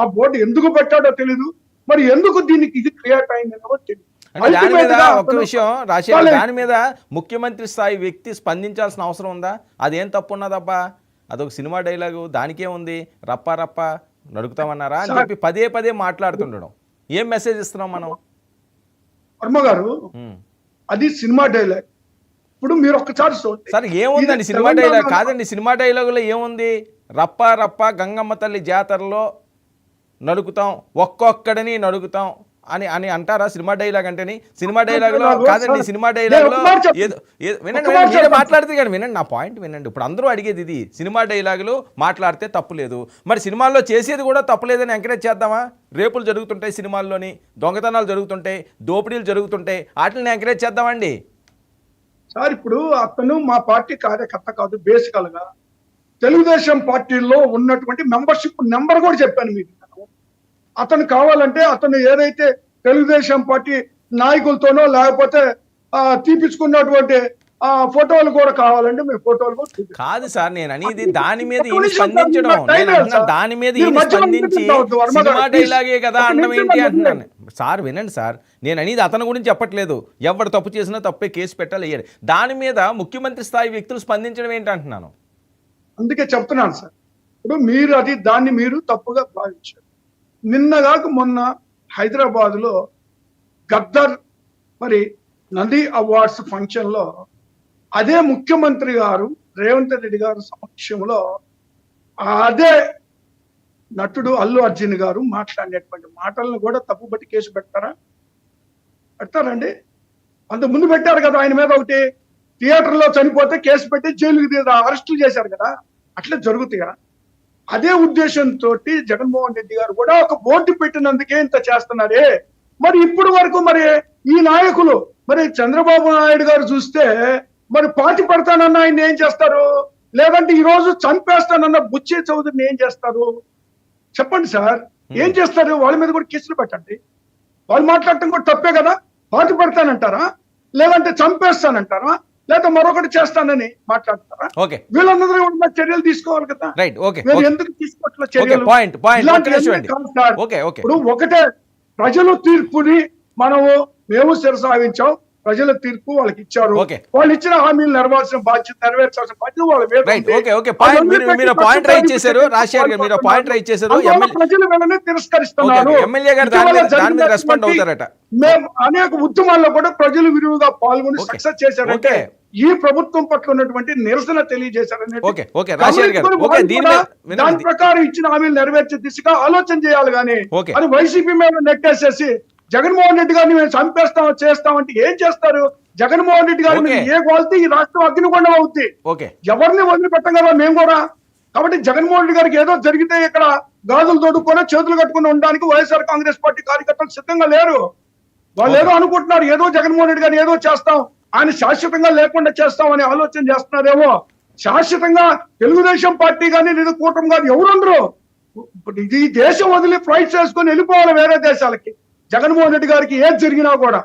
ఆ బోర్డు ఎందుకు పెట్టాడో తెలీదు. మరి ఎందుకు దీనికి ఇది క్రియేట్ అయింది తెలియదు దాని మీద ఒక్క విషయం రాజశేఖర్ దాని మీద ముఖ్యమంత్రి స్థాయి వ్యక్తి స్పందించాల్సిన అవసరం ఉందా? అదేం తప్పు ఉన్నదబ్బా అదొక సినిమా డైలాగు దానికే ఉంది. రప్ప రప్ప నడుకుతామన్నారా అని చెప్పి పదే పదే మాట్లాడుతుండడం. ఏం మెసేజ్ ఇస్తున్నాం మనం? వర్మ గారు. అది సినిమా డైలాగ్. ఇప్పుడు మీరు ఒక్కసారి సార్ ఏముందండి సినిమా డైలాగ్? కాదండి సినిమా డైలాగులో ఏముంది? రప్ప రప్ప గంగమ్మ తల్లి జాతరలో నడుకుతాం ఒక్కొక్కడిని నడుకుతాం అని అని అంటారా సినిమా డైలాగ్ అంటేని సినిమా డైలాగులో డైలాగు, కాదండి సినిమా డైలాగులో. ఏదో వినండి మీరే. మాట్లాడితే కానీ వినండి నా పాయింట్ వినండి ఇప్పుడు అందరూ అడిగేది ఇది సినిమా డైలాగులు మాట్లాడితే తప్పులేదు మరి సినిమాల్లో చేసేది కూడా తప్పులేదని ఎంకరేజ్ చేద్దామా రేపులు జరుగుతుంటాయి సినిమాల్లోని దొంగతనాలు జరుగుతుంటాయి దోపిడీలు జరుగుతుంటాయి వాటిని ఎంకరేజ్ చేద్దామండి సార్ ఇప్పుడు అతను మా పార్టీ కార్యకర్త కాదు బేసికల్గా తెలుగుదేశం పార్టీలో ఉన్నటువంటి మెంబర్షిప్ నెంబర్ కూడా చెప్పాను మీకు. అతను కావాలంటే అతను ఏదైతే తెలుగుదేశం పార్టీ నాయకులతోనో లేకపోతే తీపించుకున్నటువంటి ఆ ఫోటోలు కూడా కావాలంటే మీ ఫోటోలు కూడా. కాదు సార్ నేను అనేది దాని మీద స్పందించడం. దాని మీద స్పందించి సినిమా. డైలాగే కదా ఏంటి అంటున్నాను సార్ వినండి సార్. నేను అనేది అతని గురించి చెప్పట్లేదు. ఎవరు తప్పు చేసినా తప్పే కేసు పెట్టాలి వేయాలి దాని మీద ముఖ్యమంత్రి స్థాయి వ్యక్తులు స్పందించడం ఏంటి అంటున్నాను? అందుకే చెప్తున్నాను సార్. ఇప్పుడు మీరు అది దాన్ని మీరు తప్పుగా భావించారు. నిన్నగాక మొన్న హైదరాబాద్లో గద్దర్ మరి నంది అవార్డ్స్ ఫంక్షన్లో అదే ముఖ్యమంత్రి గారు రేవంత్ రెడ్డి గారు సమక్షంలో అదే నటుడు అల్లు అర్జున్ గారు మాట్లాడినటువంటి మాటలను కూడా తప్పుబట్టి కేసు పెడతారా? పెడతారండి. అంత ముందు పెట్టారు కదా ఆయన మీద ఒకటి. థియేటర్లో చనిపోతే కేసు పెట్టి జైలుకి అరెస్టులు చేశారు కదా. అట్లా జరుగుతాయా? అదే ఉద్దేశంతో జగన్మోహన్ రెడ్డి గారు కూడా ఒక బోర్డు పెట్టినందుకే ఇంత చేస్తున్నారే. మరి ఇప్పుడు వరకు మరి ఈ నాయకులు మరి చంద్రబాబు నాయుడు గారు చూస్తే మరి పాతి పడతానన్న ఆయన ఏం చేస్తారు? లేదంటే ఈ రోజు చంపేస్తానన్న బుచ్చే చౌదరిని ఏం చేస్తారు? చెప్పండి సార్. ఏం చేస్తారు? వాళ్ళ మీద కూడా కేసులు పెట్టండి. వాళ్ళు మాట్లాడటం కూడా తప్పే కదా? పాతి పడతానంటారా? లేదంటే చంపేస్తానంటారా? లేదా మరొకటి చేస్తానని మాట్లాడతారా? ఓకే. వీళ్ళందరూ కూడా చర్యలు తీసుకోవాలి కదా? రైట్ ఓకే ఎందుకు తీసుకోవట్లే ఓకే చర్యలు? Point point. ఓకే ఓకే ఇప్పుడు ఒకటే ప్రజలు తీర్పుని మనము మేము శిరసావించాం. ప్రజల తీర్పు వాళ్ళకి ఇచ్చారు. వాళ్ళు ఇచ్చిన హామీలు నెరవేర్చిన బాధ్యత నెరవేర్చాల్సిన బాధ్యత వాళ్ళ మీద పాయింట్ మీరు రైట్ చేశారు. ప్రతి రాజశేఖర్ గారు మీరు పాయింట్ రైట్ చేశారు. ప్రజలు వీళ్ళని తిరస్కరిస్తున్నారు. ఎమ్మెల్యే గారు దాని మీద- రెస్పాండ్ అవుతారట. మేము అనేక ఉద్యమాల్లో కూడా ప్రజలు విరివిగా పాల్గొని. సక్సెస్ చేశారంటే ఓకే. ఈ ప్రభుత్వం పట్ల ఉన్నటువంటి నిరసన వాళ్ళు దీని ప్రకారం ఇచ్చిన హామీలు నెరవేర్చే దిశగా ఆలోచన చేయాలి కానీ. అది వైసీపీ మీద నెట్టేసేసి జగన్మోహన్ రెడ్డి గారిని మేము చంపేస్తాం చేస్తామంటే ఏం చేస్తారు? జగన్మోహన్ రెడ్డి గారి మీద ఓకే. ఏ గోల్తే ఈ రాష్ట్రం అగ్నిగుండం అవుద్ది. ఓకే. ఎవరిని వదిలిపెట్టం కదా మేము కూడా? కాబట్టి జగన్మోహన్ రెడ్డి గారికి ఏదో జరిగితే ఇక్కడ గాజులు తోడుకొని చేతులు కట్టుకుని ఉండడానికి వైఎస్ఆర్ కాంగ్రెస్ పార్టీ కార్యకర్తలు సిద్ధంగా లేరు. వాళ్ళు ఏదో అనుకుంటున్నారు ఏదో జగన్మోహన్ రెడ్డి గారిని ఏదో చేస్తాం ఆయన శాశ్వతంగా లేకుండా చేస్తాం అని ఆలోచన చేస్తున్నారేమో. శాశ్వతంగా తెలుగుదేశం పార్టీ కానీ లేదా కూటమి కానీ ఎవరుండరు ఈ దేశం వదిలి ఫ్లైట్స్ వేసుకొని వెళ్ళిపోవాలి వేరే దేశాలకి. జగన్మోహన్ రెడ్డి గారికి ఏది జరిగినా కూడా